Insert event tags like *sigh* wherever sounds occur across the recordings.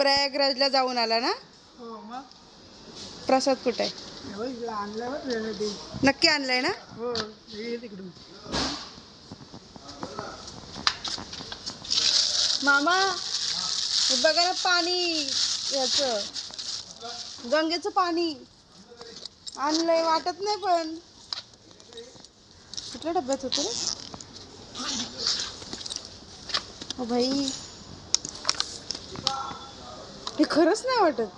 प्रयागराजला जाऊन आला ना? हो मग? प्रसाद कुठे आहे? हे रिलेटिव्ह नक्की आणलंय ना? हो तिकडून. मामा हे बघा ना पाणी याच. गंगेचं पाणी. आणलंय वाटत नाही पण. कुठल्या डब्यात होतं रे? भाई हे खरंच नाही वाटत.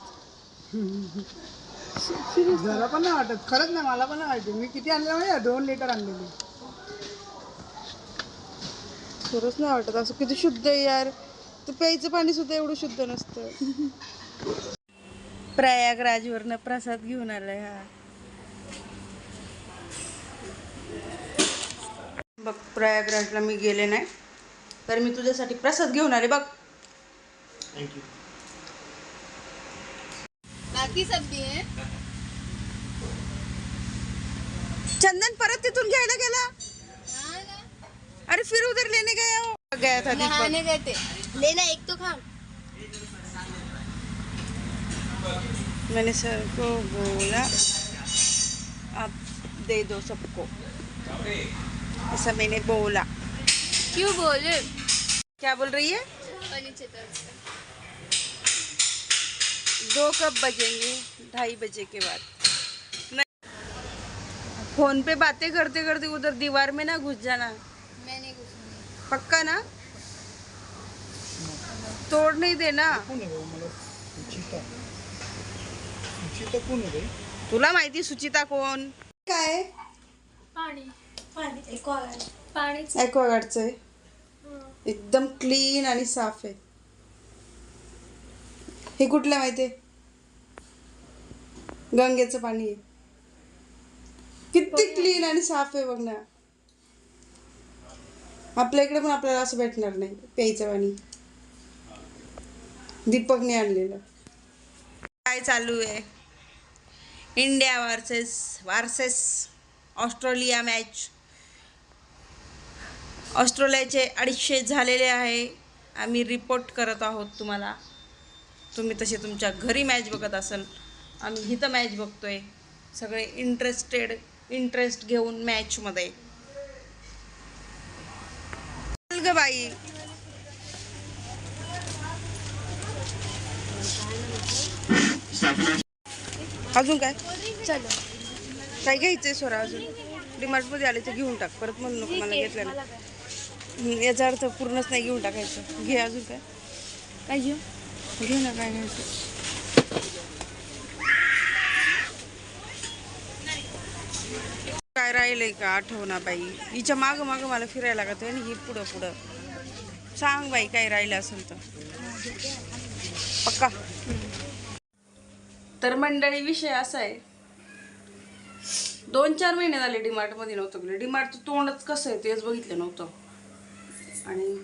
जरा पण नाही वाटत. खरंच नाही मला पण नाही माहिती. मी किती आणलं माहिती? दोन लिटर आणलेली. खरंच नाही वाटत. असं किती शुद्ध आहे यार. तर प्यायचं पाणी सुद्धा एवढं शुद्ध नसतं. प्रयागराजवरनं प्रसाद घेऊन आलाय हा. बघ प्रयागराजला मी गेले नाही. तर मी तुझ्यासाठी प्रसाद घेऊन आले. बघ. बाकी सब भी है। चंदन परत तिथून घ्यायला गेला? हाँ अरे फिर उधर लेने गया हो? गया था दीपक. नहाने गए थे। लेना एक तो खा मैंने सर को बोला आप दे दो सबको। ऐसा मैंने बोला। क्यों बोले? क्या बोल रही है। दो कब बजेंगे ढाई बजे के बाद। फोन पे बातें करते करते उधर दीवार में ना घुस जाना। मैं नहीं घुसूंगी। पक्का ना? तोड़ नहीं देना। तुला माहिती सुचिता कोण काय पाणी. पाणी. आहे. एकदम क्लीन आणि साफ आहे. हे कुठलं माहिती आहे गंगेचं पाणी आहे. किती क्लीन आणि साफ आहे बघ ना. आपल्या इकडे पण आपल्याला असं भेटणार नाही प्यायचं पाणी. दीपकने आणलेलं. काय चालू आहे? India versus versus Australia match ऑस्ट्रेलियाचे अडीचशे झालेले आहे. आम्ही रिपोर्ट करत आहोत तुम्हाला. तुम्ही तसे तुमच्या घरी मॅच बघत असाल. आम्ही इथं मॅच बघतोय. सगळे इंटरेस्टेड इंटरेस्ट घेऊन मॅचमध्ये ग बाई. अजून काय? चलो. काय घ्यायचंय स्वरा अजून? डिमार्टमध्ये आले तर घेऊन टाक. परत म्हणू नको मला घेतलं ना याचा अर्थ पूर्णच नाही घेऊन टाकायचं. घे अजून काय? काय घेऊ? घे ना काय घ्यायचं काय राहिलंय का आठवणा बाई? हिच्या मागं मागं मला फिरायला लागत आहे आणि ही पुढं पुढं. सांग बाई काय राहिलं असेल तर. पक्का. तर मंडळी विषय असा आहे. दोन चार महिने झाले डीमार्टमध्ये नव्हतं गेलं. डीमार्टचं तोंडच कसं आहे तेच बघितलं नव्हतं. आणि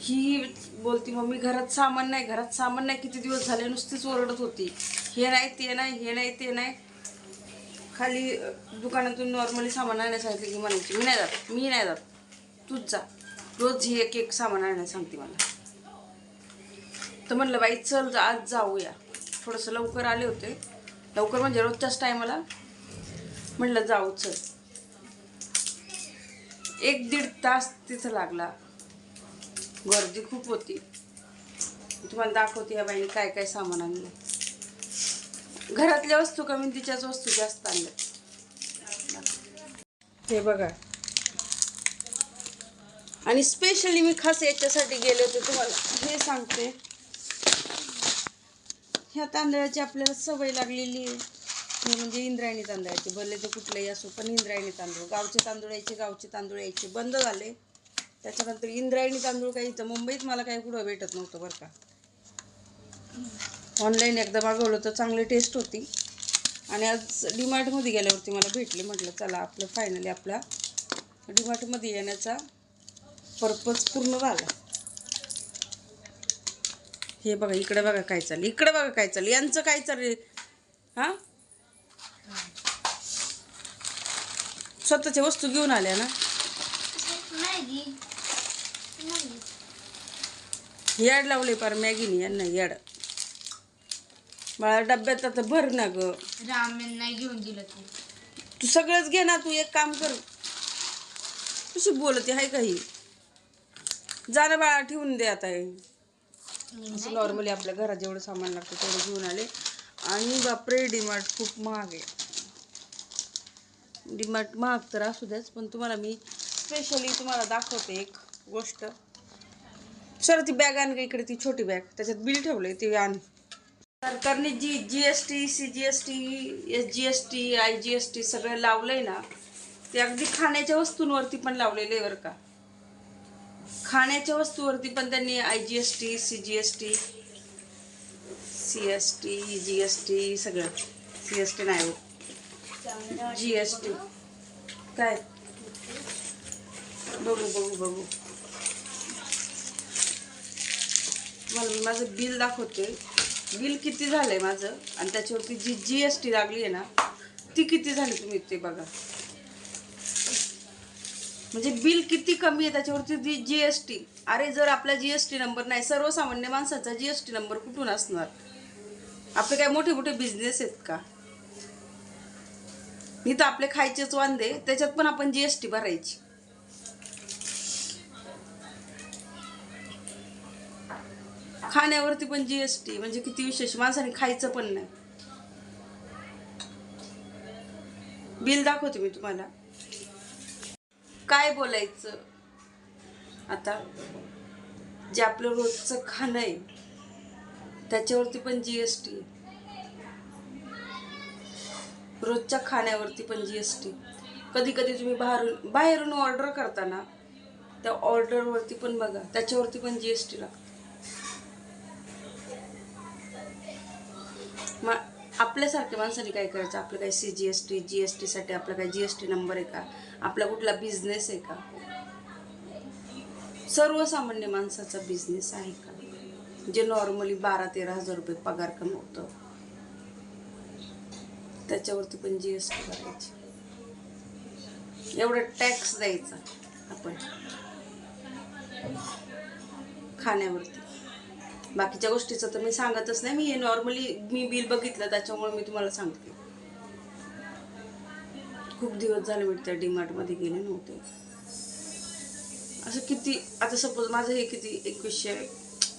ही बोलती मम्मी घरात सामान नाही घरात सामान नाही. किती दिवस झाले नुसतीच ओरडत होती. हे नाही ते नाही हे नाही ते नाही. खाली दुकानातून नॉर्मली सामान आणायला सांगितलं की म्हणायची मी नाही जात मी नाही जात. तूच जा. रोज ही एक एक सामान आणायला सांगते मला. तर म्हणलं बाई चल जा आज जाऊया. थोडंसं लवकर आले होते. लवकर म्हणजे रोजच्याच टायमाला. म्हणलं जाऊ चल. एक दीड तास तिथं लागला. गर्दी खूप होती. तुम्हाला दाखवते या बाईने काय काय सामान आणलं. घरातल्या वस्तू कमी तिच्याच वस्तू जास्त आणल्या. हे बघा. आणि स्पेशली मी खास याच्यासाठी गेले होते तुम्हाला. हे सांगते. ह्या तांदळाची आपल्याला सवय लागलेली आहे. हे म्हणजे इंद्रायणी तांदळाची. भले ते कुठलंही असो पण इंद्रायणी तांदूळ. गावचे तांदूळ यायचे गावचे तांदूळ यायचे. बंद झाले. त्याच्यानंतर इंद्रायणी तांदूळ काही इथं मुंबईत मला काही कुठं भेटत नव्हतं बरं का. ऑनलाईन एकदा मागवलं तर चांगली टेस्ट होती. आणि आज डीमार्टमध्ये गेल्यावरती मला भेटले म्हटलं चला आपलं फायनली आपला डीमार्टमध्ये येण्याचा पर्पज पूर्ण झाला. हे बघा इकडे बघा काय चाललं इकडे बघा काय चाललं यांचं काय चाललं हां? स्वतःच्या वस्तू घेऊन आल्या ना? याड लावले पार मॅगीने यांना याड. मला डब्यात आता भर ना ग. रामेन नाही घेऊन दिलं तू. तू सगळंच घे ना तू एक काम कर. कशी बोलते आहे काही जाणं बाळा ठेवून दे आता हे. असं नॉर्मली आपल्या घरात जेवढं सामान लागतं तेवढं घेऊन आले. आणि बापरे डीमार्ट खूप महाग आहे. डीमार्ट महाग तर असू द्याच पण तुम्हाला मी स्पेशली तुम्हाला दाखवते एक. गोष्ट. सर ती बॅग आण इकडे ती छोटी बॅग त्याच्यात बिल ठेवलंय ती आण. सरकारने G G S T C G S T S G S T I G S T सगळं लावलंय ना ते अगदी खाण्याच्या वस्तूंवरती पण लावलेलं आहे बरं का. खाण्याच्या वस्तूवरती पण त्यांनी I G S T C G S T C S T G S T सगळं. सी एस टी नाही हो. जी एस टी काय? बघू बघू बघू. मला मी माझं बिल दाखवते. बिल किती झालं आहे माझं? आणि त्याच्यावरती जी जी एस टी लागली आहे ना ती किती झाली तुम्ही ते बघा. म्हणजे बिल किती कमी आहे त्याच्यावरती जी जी एस टी अरे जर आपला जी एस टी नंबर नाही सर्वसामान्य माणसाचा जी एस टी नंबर कुठून असणार? आपले काय मोठे मोठे बिझनेस आहेत का? मी तर आपले खायचेच वांदे त्याच्यात पण आपण जी एस टी भरायची. खाण्यावरती पण जी एस टी म्हणजे किती विशेष माणसाने खायचं पण नाही. बिल दाखवते मी तुम्हाला. काय बोलायचं? आता जे आपलं रोजचं खाणं आहे त्याच्यावरती पण जी एस टी रोजच्या खाण्यावरती पण जी एस टी कधी कधी तुम्ही बाहेरून बाहेरून ऑर्डर करताना त्या ऑर्डरवरती पण बघा त्याच्यावरती पण जी एस टी लागते. मग आपल्यासारख्या माणसाने काय करायचं? आपलं काय C G S T G S टीसाठी आपला काय जी एस टी नंबर आहे का? आपला कुठला बिझनेस आहे का? सर्वसामान्य माणसाचा बिझनेस आहे का? जे नॉर्मली बारा तेरा हजार रुपये पगार कमवतं. त्याच्यावरती पण जी एस टी भरायची. एवढं टॅक्स द्यायचा आपण. खाण्यावरती. बाकीच्या गोष्टीचं तर मी सांगतच नाही. मी हे नॉर्मली मी बिल बघितलं त्याच्यामुळे मी तुम्हाला सांगते. खूप दिवस झाले मी त्या डीमार्टमध्ये गेले नव्हते. असं किती आता सपोज माझं हे किती एकवीसशे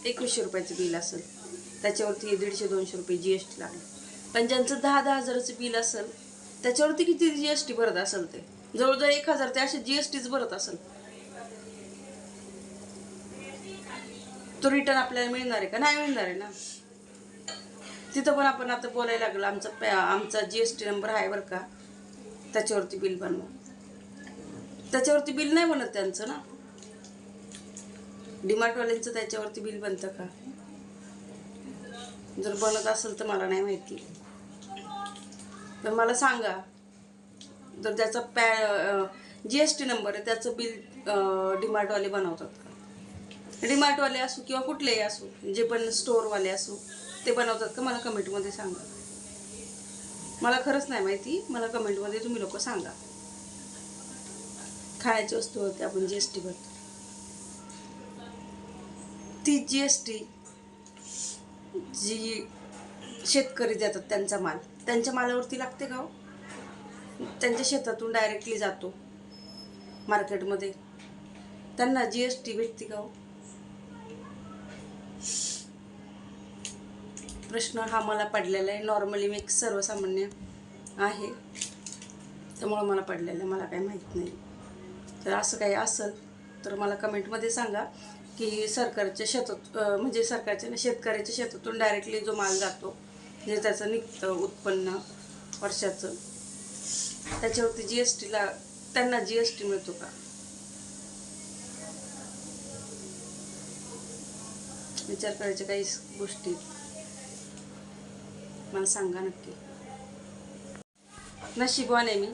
एकवीसशे रुपयाचं बिल असेल. त्याच्यावरती दीडशे दोनशे रुपये जी एस टी लागले. पण ज्यांचं दहा दहा हजाराचं बिल असेल त्याच्यावरती किती जी एस टी भरत असेल ते? जवळजवळ एक हजार ते असे जी एस टीच भरत असेल. तो रिटर्न आपल्याला मिळणार आहे का? नाही मिळणार आहे ना. तिथं पण आपण आता बोलायला लागलं. आमचा पॅ आमचा जी एस टी नंबर आहे बरं का. त्याच्यावरती बिल बनवा. त्याच्यावरती बिल नाही बनत त्यांचं ना? डिमार्टवाल्यांचं त्याच्यावरती बिल बनतं का? जर बनत असेल तर मला नाही माहिती. तर मला सांगा. जर त्याचा पॅ जी एस टी नंबर आहे त्याचं बिल डिमार्टवाले बनवतात का? डीमार्टवाले असो किंवा कुठलेही असो जे पण स्टोअरवाले असो ते बनवतात का? मला कमेंटमध्ये सांगा. मला खरंच नाही माहिती. मला कमेंटमध्ये तुम्ही लोक सांगा. खायच्या वस्तू होते आपण जी एस टी भरतो. ती जी एस टी जी शेतकरी देतात त्यांचा माल. त्यांच्या मालावरती लागते का हो? त्यांच्या शेतातून डायरेक्टली जातो मार्केटमध्ये त्यांना जी एस टी भेटते का हो? प्रश्न हा मला पडलेला आहे. नॉर्मली मी एक सर्वसामान्य आहे. त्यामुळं मला पडलेलं आहे. मला काही माहीत नाही. तर असं काही असेल तर मला कमेंटमध्ये सांगा की सरकारच्या शेतात म्हणजे सरकारच्या शेतकऱ्याच्या शेतातून डायरेक्टली जो माल जातो जे त्याचं निघतं उत्पन्न वर्षाचं त्याच्यावरती जी एस टीला त्यांना जी एस टी मिळतो का? विचार करायच्या काही गोष्टी मला सांगा नक्की. नशिबवान आहे मी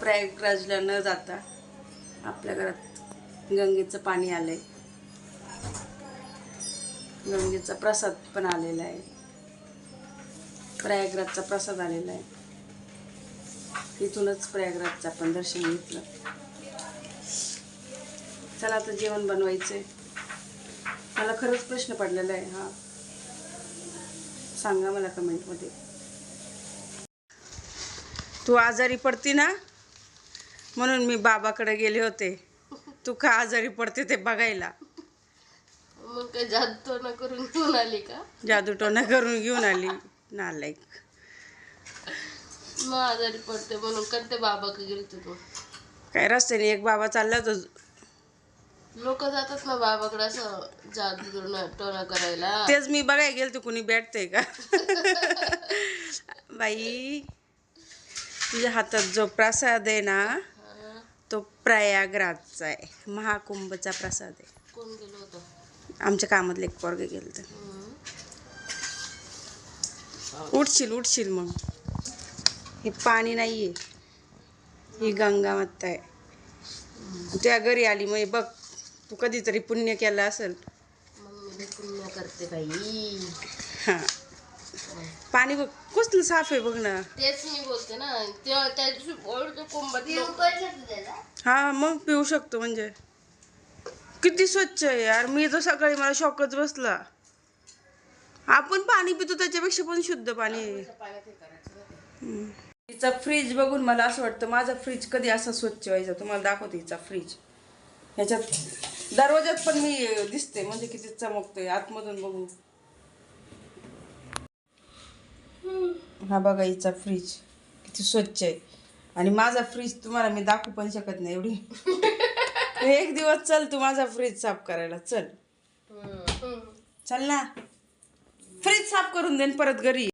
प्रयागराजला न जाता आपल्या घरात गंगेचं पाणी आलंय. गंगेचा प्रसाद पण आलेला आहे. प्रयागराजचा प्रसाद आलेला आहे. इथूनच प्रयागराजचं आपण दर्शन घेतलं. चला आता जेवण बनवायचं आहे मला खरंच प्रश्न पडलेला आहे हा. सांगा मला कमेंटमध्ये. तू आजारी पडती ना? म्हणून मी बाबाकडे गेले होते. तू का आजारी पडते ते बघायला? मग काय जातो ना करून घेऊन आली का? जादूटोना करून घेऊन आली. नालायक मग आजारी पडते म्हणून. करते बाबाकडे गेलते तू. काय रस्त्याने एक बाबा चालला होता. लोक जातात ना बाबाकडे असं जादू टोना करायला. तेच मी बघायला गेलते कुणी भेटतंय का? *laughs* बाई तुझ्या हातात जो प्रसाद आहे ना. तो प्रयागराजचा आहे. महाकुंभचा प्रसाद आहे. कोण गेलो होतं? आमच्या कामातले एक पोरगे गेलं तर. उठशील उठशील मग. हे पाणी नाही आहे ही गंगा माता आहे त्या घरी आली मग बघ. तू कधीतरी पुण्य केलं असेल. मग मी लई पुण्य करते बाई. हां. पाणी बघ कसलं साफ आहे बघ ना. तेच मी बोलते ना त्या दिवशी हा मग पिऊ शकतो म्हणजे. किती स्वच्छ आहे यार मी तर सकाळी मला शॉकच बसला. आपण पाणी पितो त्याच्यापेक्षा पण शुद्ध पाणी आहे. तिचा फ्रीज बघून मला असं वाटतं माझा फ्रीज कधी असा स्वच्छ व्हायचा? तुम्हाला दाखवते हिचा फ्रीज ह्याच्यात दरवाज्यात पण मी दिसते म्हणजे किती चमकतोय आतमधून बघू. हा बघा हिचा फ्रीज किती स्वच्छ आहे. आणि माझा फ्रीज तुम्हाला मी दाखवू पण शकत नाही एवढी. *laughs* एक दिवस चल तू माझा फ्रीज साफ करायला चल. चल ना. फ्रीज साफ करून देन परत घरी.